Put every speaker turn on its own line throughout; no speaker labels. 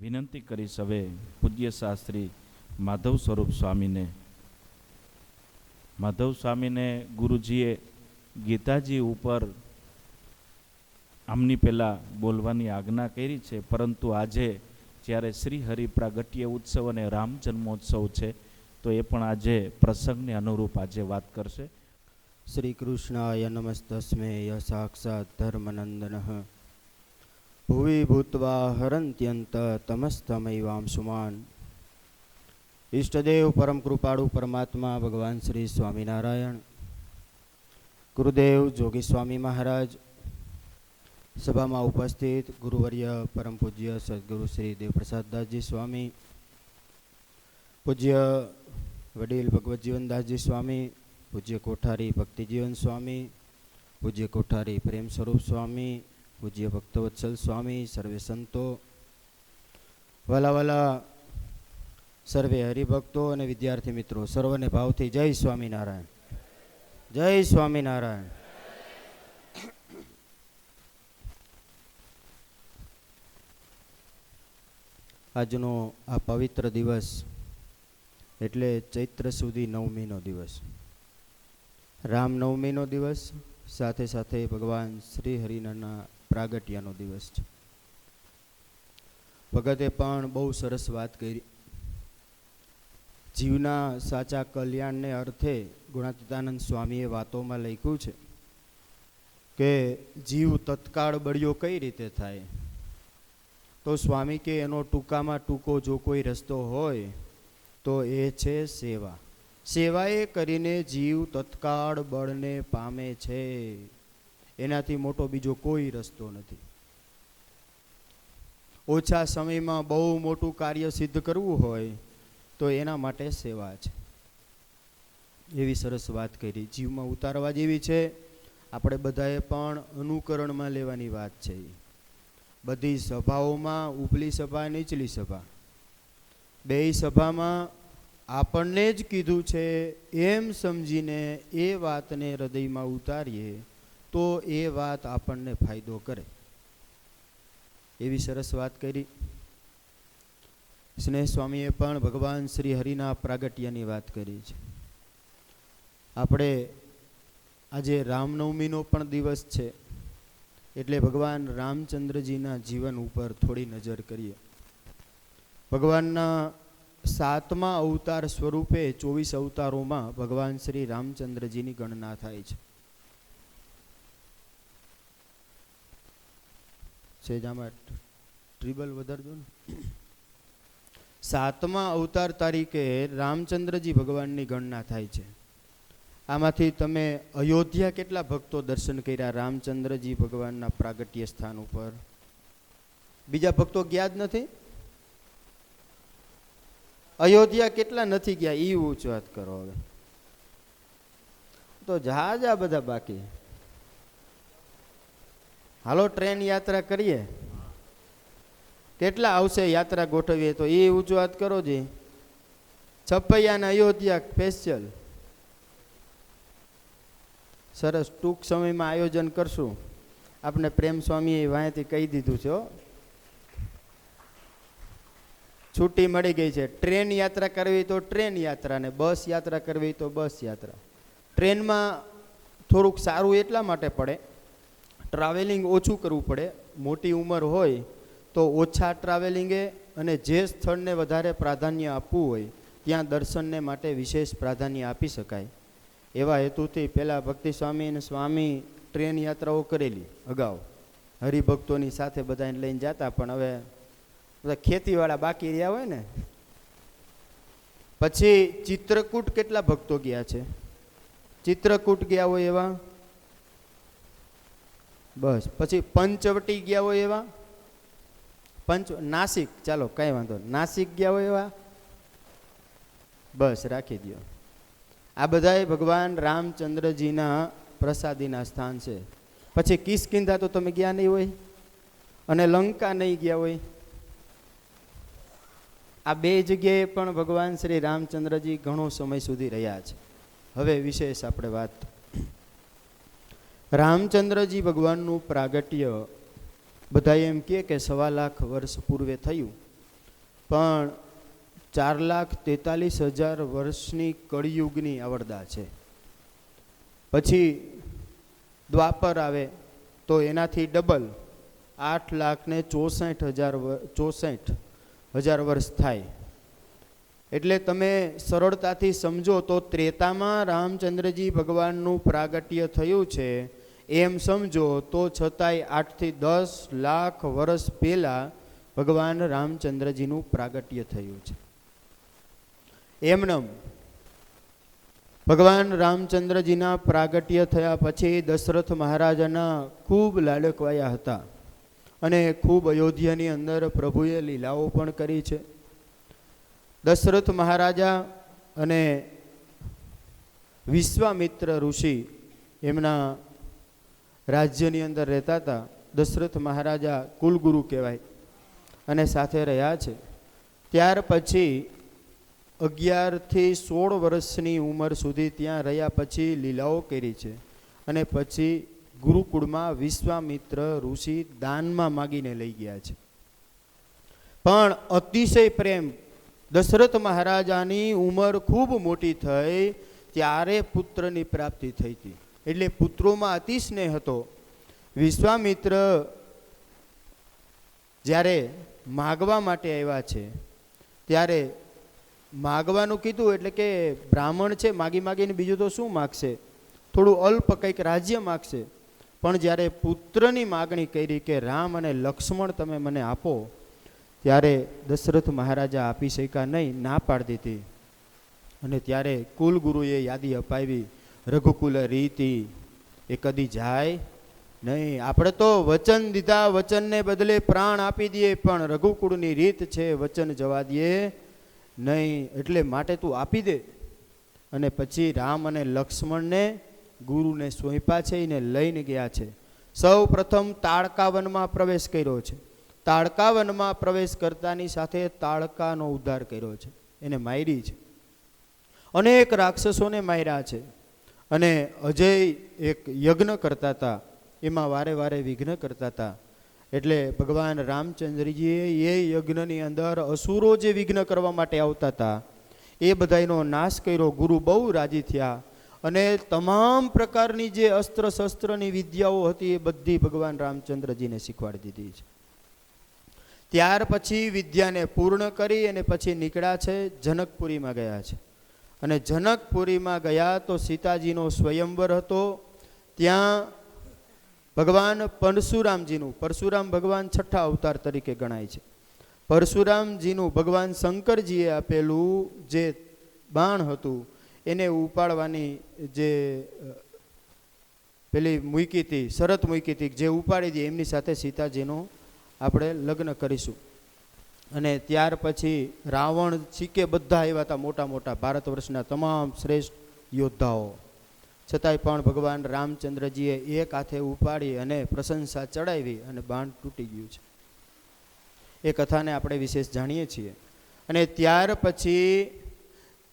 વિનંતી કરીશ હવે પૂજ્ય શાસ્ત્રી માધવ સ્વરૂપ સ્વામીને. માધવ સ્વામીને ગુરુજીએ ગીતાજી ઉપર આમની પહેલાં બોલવાની આજ્ઞા કરી છે, પરંતુ આજે જ્યારે શ્રી હરિ પ્રાગટ્ય ઉત્સવ અને રામ જન્મોત્સવ છે, તો એ પણ આજે પ્રસંગને અનુરૂપ આજે વાત કરશે.
શ્રી કૃષ્ણાય નમસ્તસ્મે ય સાક્ષાત ધર્મનંદન. ભુવિ ભૂતવા હરંત્યંત તમસ્તમૈવાંશુમાન ઈષ્ટદેવ પરમ કૃપાળુ પરમાત્મા ભગવાન શ્રી સ્વામિનારાયણ. ગુરુદેવ જોગી સ્વામી મહારાજ. સભામાં ઉપસ્થિત ગુરુવર્ય પરમ પૂજ્ય સદગુરુ શ્રી દેવપ્રસાદદાસજી સ્વામી. પૂજ્ય વડીલ ભગવત જીવનદાસજી સ્વામી. પૂજ્ય કોઠારી ભક્તિજીવન સ્વામી. પૂજ્ય કોઠારી પ્રેમ સ્વરૂપ સ્વામી. પૂજ્ય ભક્તવત્સલ સ્વામી, સર્વે સંતો. વાલા સર્વે હરિભક્તો અને વિદ્યાર્થી મિત્રો, સર્વને ભાવથી જય સ્વામિનારાયણ. જય સ્વામિનારાયણ. આજનો આ પવિત્ર દિવસ એટલે ચૈત્ર સુધી નવમીનો દિવસ. રામનવમીનો દિવસ, સાથે સાથે ભગવાન શ્રી હરિના પ્રાગટ્યનો દિવસ છે. ભગતે પણ બહુ સરસ વાત કરી. જીવના સાચા કલ્યાણને અર્થે ગુણાતીતાનંદ સ્વામીએ વાતોમાં લખ્યું છે કે જીવ તત્કાળ બળ્યો કઈ રીતે થાય? તો સ્વામી કે એનો ટૂંકામાં ટૂંકો જો કોઈ રસ્તો હોય, તો એ છે સેવા. સેવાએ કરીને જીવ તત્કાળ બળને પામે છે. એનાથી મોટો બીજો કોઈ રસ્તો નથી. ઓછા સમયમાં બહુ મોટું કાર્ય સિદ્ધ કરવું હોય તો એના માટે સેવા છે. એવી સરસ વાત કરી. જીવમાં ઉતારવા જેવી છે. આપણે બધાએ પણ અનુકરણમાં લેવાની વાત છે બધી સભાઓમાં ઉપલી સભા, નીચલી સભા. બેય સભામાં આપણને જ કીધું છે, એમ સમજીને એ વાતને હૃદયમાં ઉતારીએ તો એ વાત આપણને ફાયદો કરે. એવી સરસ વાત કરી. સ્નેહ સ્વામીએ પણ ભગવાન શ્રી હરિના પ્રાગટ્યની વાત કરી છે. આપણે આજે રામનવમીનો પણ દિવસ છે, એટલે ભગવાન રામચંદ્રજીના જીવન ઉપર થોડી નજર કરીએ. ભગવાનના સાતમા અવતાર સ્વરૂપે ચોવીસ અવતારોમાં ભગવાન શ્રી રામચંદ્રજીની ગણના થાય છે. સેજામાં ટ્રિબલ વધારજો ને. સાતમા અવતાર તારીખે રામચંદ્રજી ભગવાનની ગણના થાય છે. આમાંથી તમે અયોધ્યા કેટલા ભક્તો દર્શન કર્યા રામચંદ્રજી ભગવાનના પ્રાગટ્ય સ્થાન ઉપર? બીજા ભક્તો ગયા જ નથી? અયોધ્યા કેટલા નથી ગયા? એ ઊંચ વાત કરો હવે. તો જહાજા બધા બાકી. હાલો, ટ્રેન યાત્રા કરીએ. કેટલા આવશે યાત્રા ગોઠવીએ તો? એ ઊંચું વાત કરો જે. છપૈયા ને અયોધ્યા સ્પેશિયલ સરસ, ટૂંક સમયમાં આયોજન કરશું. આપણે પ્રેમ સ્વામીએ વાંયથી કહી દીધું છે. છૂટી મળી ગઈ છે. ટ્રેન યાત્રા કરવી તો ટ્રેન યાત્રા ને બસ યાત્રા કરવી તો બસ યાત્રા. ટ્રેનમાં થોડુંક સારું એટલા માટે પડે ટ્રાવેલિંગ ઓછું કરવું પડે. મોટી ઉંમર હોય તો ઓછા ટ્રાવેલિંગે અને જે સ્થળને વધારે પ્રાધાન્ય આપવું હોય, ત્યાં દર્શનને માટે વિશેષ પ્રાધાન્ય આપી શકાય. એવા હેતુથી પહેલાં ભક્તિ સ્વામી અને સ્વામી ટ્રેન યાત્રાઓ કરેલી અગાઉ. હરિભક્તોની સાથે બધાને લઈને જતા, પણ હવે બધા ખેતીવાળા બાકી રહ્યા હોય ને. પછી ચિત્રકૂટ કેટલા ભક્તો ગયા છે? ચિત્રકૂટ ગયા હોય એવા? બસ. પછી પંચવટી ગયા હોય એવા? પંચ નાસિક. ચાલો, કંઈ વાંધો. નાસિક ગયા હોય એવા? બસ, રાખી દો આ બધાય ભગવાન રામચંદ્રજીના પ્રસાદીના સ્થાન છે. પછી કિસકિંધા તો તમે ગયા નહીં હોય? અને લંકા નહીં ગયા હોય? આ બે જગ્યાએ પણ ભગવાન શ્રી રામચંદ્રજી ઘણો સમય સુધી રહ્યા છે. હવે વિશેષ આપણે વાત રામચંદ્રજી ભગવાનનું પ્રાગટ્ય બધા એમ કહે કે સવા લાખ વર્ષ પૂર્વે થયું. પણ ચાર લાખ તેતાલીસ હજાર વર્ષની કળિયુગની આવરદા છે. પછી દ્વાપર આવે તો એનાથી ડબલ આઠ લાખ ને ચોસઠ હજાર ચોસઠ હજાર વર્ષ થાય. એટલે તમે સરળતાથી સમજો તો ત્રેતામાં રામચંદ્રજી ભગવાનનું પ્રાગટ્ય થયું છે એમ સમજો તો છતાંય આઠથી દસ લાખ વર્ષ પહેલાં ભગવાન રામચંદ્રજીનું પ્રાગટ્ય થયું છે. એમનેમ ભગવાન રામચંદ્રજીના પ્રાગટ્ય થયા પછી દશરથ મહારાજાના ખૂબ લાડકવાયા હતા અને ખૂબ અયોધ્યાની અંદર પ્રભુએ લીલાઓ પણ કરી છે. દશરથ મહારાજા અને વિશ્વામિત્ર ઋષિ એમના રાજ્યની અંદર રહેતા હતા. દશરથ મહારાજા કુલગુરુ કહેવાય. અને સાથે રહ્યા છે. ત્યાર પછી અગિયારથી સોળ વર્ષની ઉંમર સુધી ત્યાં રહ્યા પછી લીલાઓ કરી છે. અને પછી ગુરુકુળમાં વિશ્વામિત્ર ઋષિ દાનમાં માગીને લઈ ગયા છે. પણ અતિશય પ્રેમ દશરથ મહારાજાની ઉંમર ખૂબ મોટી થઈ ત્યારે પુત્રની પ્રાપ્તિ થઈ હતી. એટલે પુત્રોમાં અતિ સ્નેહ હતો. વિશ્વામિત્ર જ્યારે માગવા માટે આવ્યા છે, ત્યારે માગવાનું કીધું એટલે કે બ્રાહ્મણ છે, માગી માગીને બીજું તો શું માગશે? થોડું અલ્પ કંઈક રાજ્ય માગશે. પણ જ્યારે પુત્રની માગણી કરી કે રામ અને લક્ષ્મણ તમે મને આપો, ત્યારે દશરથ મહારાજા આપી શક્યા નહીં, ના પાડી દીધી. અને ત્યારે કુલગુરુએ યાદી અપાવી રઘુકુલ રીતિ એ કદી જાય નહીં. આપણે તો વચન દીધા, વચનને બદલે પ્રાણ આપી દઈએ, પણ રઘુકુળની રીત છે વચન જવા દઈએ નહીં. એટલે માટે તું આપી દે. અને પછી રામ અને લક્ષ્મણને ગુરુને સોંપ્યા છે, એને લઈને ગયા છે. સૌ પ્રથમ તાળકાવનમાં પ્રવેશ કર્યો છે. તાળકાવનમાં પ્રવેશ કરતાની સાથે તાળકાનો ઉદ્ધાર કર્યો છે. એને મારી છે. અનેક રાક્ષસોને માર્યા છે. અને અજય એક યજ્ઞ કરતા હતા. એમાં વારે વારે વિઘ્ન કરતા હતા. એટલે ભગવાન રામચંદ્રજીએ એ યજ્ઞની અંદર અસુરો જે વિઘ્ન કરવા માટે આવતા હતા, એ બધાયનો નાશ કર્યો. ગુરુ બહુ રાજી થયા અને તમામ પ્રકારની જે અસ્ત્ર શસ્ત્રની વિદ્યાઓ હતી, એ બધી ભગવાન રામચંદ્રજીને શીખવાડી દીધી છે. ત્યાર પછી વિદ્યાને પૂર્ણ કરી અને પછી નીકળ્યા છે જનકપુરીમાં ગયા છે. અને જનકપુરીમાં ગયા તો સીતાજીનો સ્વયંવર હતો. ત્યાં ભગવાન પરશુરામજીનું, પરશુરામ ભગવાન છઠ્ઠા અવતાર તરીકે ગણાય છે. પરશુરામજીનું ભગવાન શંકરજીએ આપેલું જે બાણ હતું, એને ઉપાડવાની જે પેલી મૂકી હતી, શરત મૂકી હતી, જે ઉપાડી હતી, એમની સાથે સીતાજીનું આપણે લગ્ન કરીશું. અને ત્યાર પછી રાવણ ચીકે બધા આવ્યા હતા મોટા મોટા ભારત વર્ષના તમામ શ્રેષ્ઠ યોદ્ધાઓ. છતાંય પણ ભગવાન રામચંદ્રજીએ એક હાથે ઉપાડી અને પ્રશંસા ચડાવી અને બાણ તૂટી ગયું છે. એ કથાને આપણે વિશેષ જાણીએ છીએ. અને ત્યાર પછી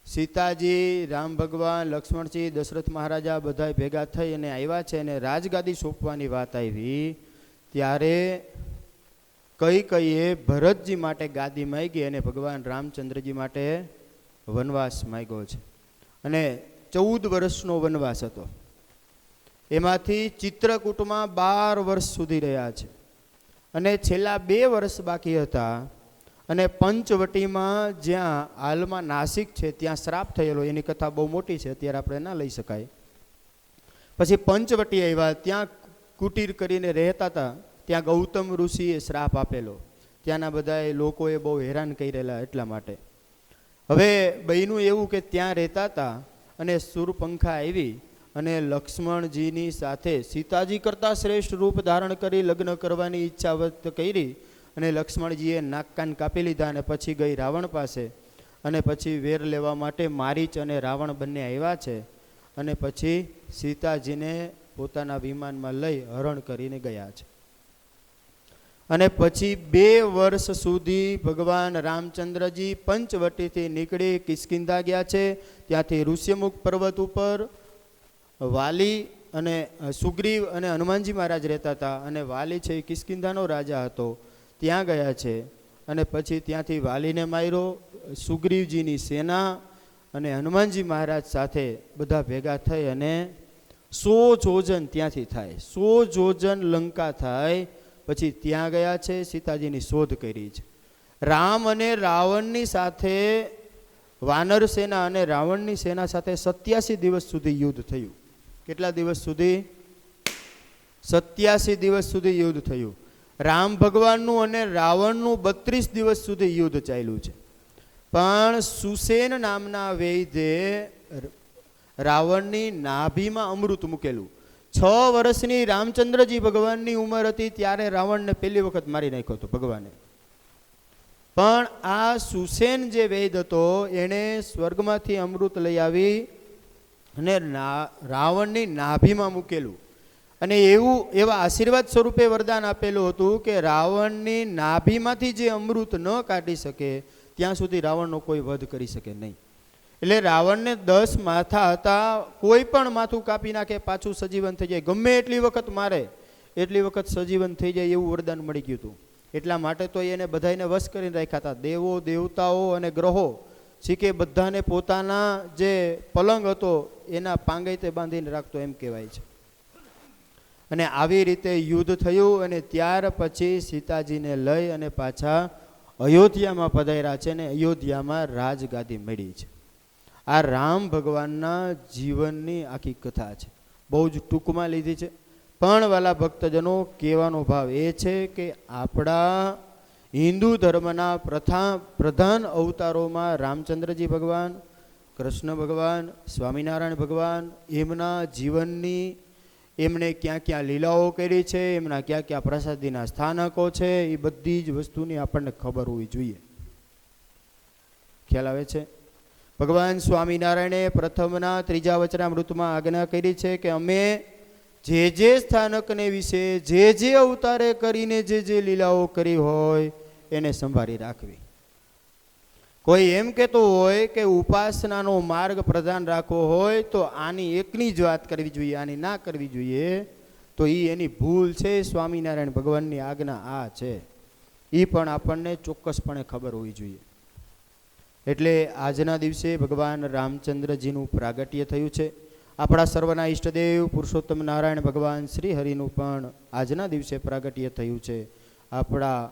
સીતાજી, રામ ભગવાન, લક્ષ્મણજી, દશરથ મહારાજા બધા ભેગા થઈ અને આવ્યા છે અને રાજગાદી સોંપવાની વાત આવી. ત્યારે કઈ કઈએ ભરતજી માટે ગાદી માગી અને ભગવાન રામચંદ્રજી માટે વનવાસ માગ્યો છે. અને ચૌદ વર્ષનો વનવાસ હતો. એમાંથી ચિત્રકૂટમાં બાર વર્ષ સુધી રહ્યા છે. અને છેલ્લા બે વર્ષ બાકી હતા અને પંચવટીમાં જ્યાં હાલમાં નાસિક છે, ત્યાં શ્રાપ થયેલો, એની કથા બહુ મોટી છે, અત્યારે આપણે ના લઈ શકાય. પછી પંચવટી આવ્યા, ત્યાં કુટીર કરીને રહેતા હતા. ત્યાં ગૌતમ ઋષિએ શ્રાપ આપેલો. ત્યાંના બધા લોકોએ બહુ હેરાન કરેલા એટલા માટે. હવે બહેનું એવું કે ત્યાં રહેતા હતા અને સુરપંખા આવી અને લક્ષ્મણજીની સાથે સીતાજી કરતાં શ્રેષ્ઠ રૂપ ધારણ કરી લગ્ન કરવાની ઈચ્છા વ્યક્ત કરી અને લક્ષ્મણજીએ નાકકાન કાપી લીધા અને પછી ગઈ રાવણ પાસે અને પછી વેર લેવા માટે મારીચ અને રાવણ બંને આવ્યા છે અને પછી સીતાજીને પોતાના વિમાનમાં લઈ હરણ કરીને ગયા છે. અને પછી બે વર્ષ સુધી ભગવાન રામચંદ્રજી પંચવટીથી નીકળી કિસ્કિંધા ગયા છે. ત્યાંથી ઋષ્યમુખ પર્વત ઉપર વાલી અને સુગ્રીવ અને હનુમાનજી મહારાજ રહેતા હતા અને વાલી છે એ કિસ્કિંધાનો રાજા હતો. ત્યાં ગયા છે અને પછી ત્યાંથી વાલીને માર્યો, સુગ્રીવજીની સેના અને હનુમાનજી મહારાજ સાથે બધા ભેગા થઈ અને સો જોજન ત્યાંથી થાય. સો જોજન લંકા થાય પછી ત્યાં ગયા છે, સીતાજીની શોધ કરી છે. રામ અને રાવણની સાથે, વાનર સેના અને રાવણની સેના સાથે સત્યાસી દિવસ સુધી યુદ્ધ થયું. કેટલા દિવસ સુધી? સત્યાસી દિવસ સુધી યુદ્ધ થયું. રામ ભગવાનનું અને રાવણનું બત્રીસ દિવસ સુધી યુદ્ધ ચાલ્યું છે. પણ સુસેન નામના વૈદ્યે રાવણની નાભીમાં અમૃત મૂકેલું. છ વર્ષની રામચંદ્રજી ભગવાનની ઉંમર હતી ત્યારે રાવણને પહેલી વખત મારી નાખ્યો હતો ભગવાને. પણ આ સુસેન જે વૈદ હતો એણે સ્વર્ગમાંથી અમૃત લઈ આવી અને રાવણની નાભીમાં મૂકેલું. અને એવું, એવા આશીર્વાદ સ્વરૂપે વરદાન આપેલું હતું કે રાવણની નાભીમાંથી જે અમૃત ન કાઢી શકે, ત્યાં સુધી રાવણનો કોઈ વધ કરી શકે નહીં. એટલે રાવણને દસ માથા હતા, કોઈ પણ માથું કાપી નાખે, પાછું સજીવન થઈ જાય. ગમે એટલી વખત મારે, એટલી વખત સજીવન થઈ જાય એવું વરદાન મળી ગયું હતું. એટલા માટે તો એને બધાને વશ કરીને રાખ્યા હતા. દેવો, દેવતાઓ અને ગ્રહો, શીખે બધાને પોતાના જે પલંગ હતો, એના પાંગૈતે બાંધીને રાખતો એમ કહેવાય છે. અને આવી રીતે યુદ્ધ થયું અને ત્યાર પછી સીતાજીને લઈ અને પાછા અયોધ્યામાં પધાર્યા છે અને અયોધ્યામાં રાજગાદી મળી છે. આ રામ ભગવાનના જીવનની આખી કથા છે. બહુ જ ટૂંકમાં લીધી છે. પણ વાલા ભક્તજનો, કહેવાનો ભાવ એ છે કે આપણા હિન્દુ ધર્મના પ્રથા, પ્રધાન અવતારોમાં રામચંદ્રજી ભગવાન, કૃષ્ણ ભગવાન, સ્વામિનારાયણ ભગવાન એમના જીવનની એમણે ક્યાં ક્યાં લીલાઓ કરી છે, એમના ક્યાં ક્યાં પ્રસાદીના સ્થાનકો છે, એ બધી જ વસ્તુની આપણને ખબર હોવી જોઈએ. ખ્યાલ આવે છે? ભગવાન સ્વામિનારાયણે પ્રથમના ત્રીજા વચનામૃતમાં આજ્ઞા કરી છે કે અમે જે જે સ્થાનકને વિશે જે જે અવતારે કરીને જે જે લીલાઓ કરી હોય એને સંભાળી રાખવી. કોઈ એમ કહેતો હોય કે ઉપાસનાનો માર્ગ પ્રધાન રાખવો હોય તો આની એકની જ વાત કરવી જોઈએ, આની ના કરવી જોઈએ, તો એ એની ભૂલ છે. સ્વામિનારાયણ ભગવાનની આજ્ઞા આ છે. એ પણ આપણને ચોક્કસપણે ખબર હોવી જોઈએ. એટલે આજના દિવસે ભગવાન રામચંદ્રજીનું પ્રાગટ્ય થયું છે. આપણા સર્વના ઈષ્ટદેવ પુરુષોત્તમ નારાયણ ભગવાન શ્રી હરિનું પણ આજના દિવસે પ્રાગટ્ય થયું છે. આપણા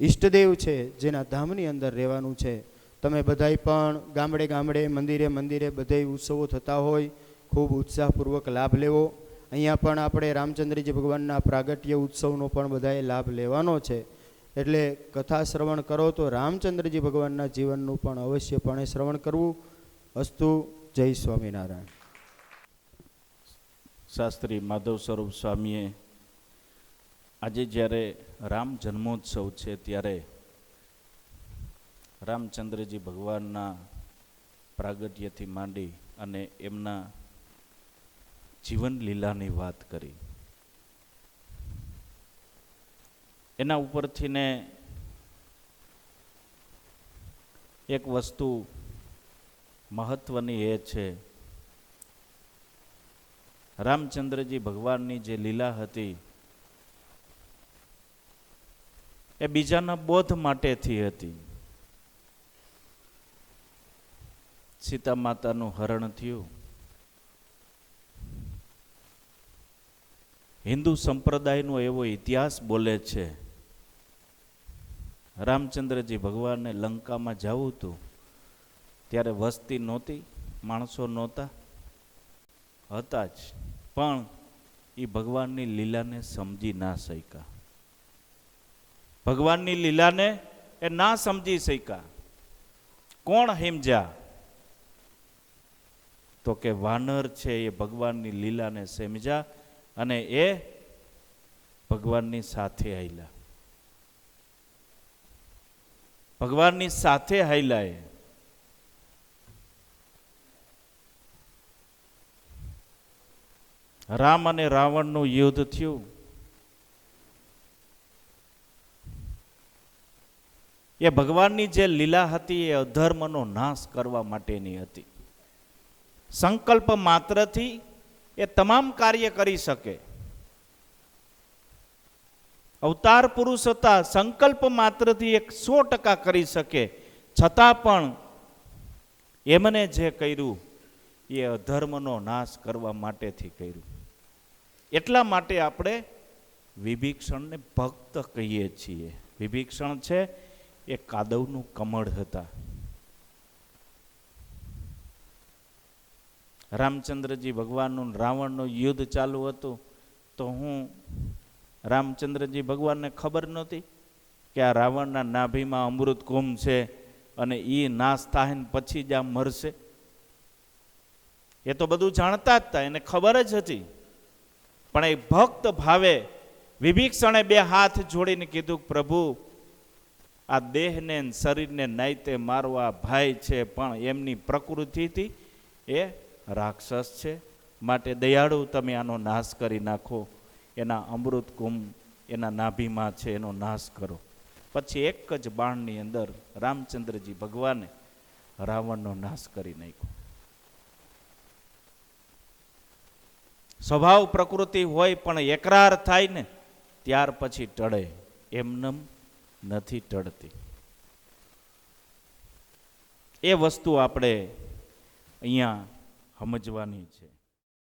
ઈષ્ટદેવ છે, જેના ધામની અંદર રહેવાનું છે. તમે બધાય પણ ગામડે ગામડે, મંદિરે મંદિરે બધે ઉત્સવો થતા હોય, ખૂબ ઉત્સાહપૂર્વક લાભ લેવો. અહીંયા પણ આપણે રામચંદ્રજી ભગવાનના પ્રાગટ્ય ઉત્સવનો પણ બધાએ લાભ લેવાનો છે. એટલે કથા શ્રવણ કરો તો રામચંદ્રજી ભગવાનના જીવનનું પણ અવશ્યપણે શ્રવણ કરવું. અસ્તુ, જય સ્વામિનારાયણ.
શાસ્ત્રી માધવ સ્વરૂપ સ્વામીએ આજે જ્યારે રામ જન્મોત્સવ છે ત્યારે રામચંદ્રજી ભગવાનના પ્રાગટ્યથી માંડી અને એમના જીવન લીલાની વાત કરી. એના ઉપરથી ને એક વસ્તુ મહત્વની એ છે. રામચંદ્રજી ભગવાનની જે લીલા હતી, એ બીજાના બોધ માટેથી હતી. સીતા માતાનું હરણ થયું. હિન્દુ સંપ્રદાયનો એવો ઇતિહાસ બોલે છે રામચંદ્રજી ભગવાનને લંકામાં જવું હતું, ત્યારે વસ્તી નહોતી, માણસો નહોતા, હતા જ. પણ એ ભગવાનની લીલાને સમજી ના શક્યા. ભગવાનની લીલાને એ ના સમજી શક્યા. કોણ હિમજ્યા તો કે વાનર છે એ ભગવાનની લીલાને સમજ્યા અને એ ભગવાનની સાથે આયલા. ભગવાનની સાથે હાઈલાય રામ અને રાવણનું યુદ્ધ થયું. એ ભગવાનની જે લીલા હતી એ અધર્મનો નાશ કરવા માટેની હતી. સંકલ્પ માત્રથી એ તમામ કાર્ય કરી શકે. અવતાર પુરુષ હતા, સંકલ્પ માત્રથી એક સો ટકા કરી શકે. છતાં પણ એમને જે કર્યું, એ અધર્મનો નાશ કરવા માટેથી કર્યું. એટલા માટે આપણે વિભીક્ષણને ભક્ત કહીએ છીએ. વિભીક્ષણ છે, એ કાદવનું કમળ હતા. રામચંદ્રજી ભગવાનનું રાવણનું યુદ્ધ ચાલુ હતું, તો હું રામચંદ્રજી ભગવાનને ખબર નહોતી કે આ રાવણના નાભીમાં અમૃત કુંભ છે અને એ નાશ થાય ને પછી જ આ મરશે. એ તો બધું જાણતા જ હતા, એને ખબર જ હતી. પણ એ ભક્ત ભાવે વિભીક્ષણે બે હાથ જોડીને કીધું, પ્રભુ, આ દેહને શરીરને નાઈતે મારવા ભાઈ છે, પણ એમની પ્રકૃતિથી એ રાક્ષસ છે. માટે દયાળુ તમે આનો નાશ કરી નાખો. એના અમૃત કુંભ, એના નાભીમાં છે, એનો નાશ કરો. પછી એક જ બાણની અંદર રામચંદ્રજી ભગવાને રાવણનો નાશ કરી નાખ્યો. સ્વભાવ પ્રકૃતિ હોય પણ એકરાર થાય ને, ત્યાર પછી ટળે. એમનેમ નથી ટળતી. એ વસ્તુ આપણે અહીંયા સમજવાની છે.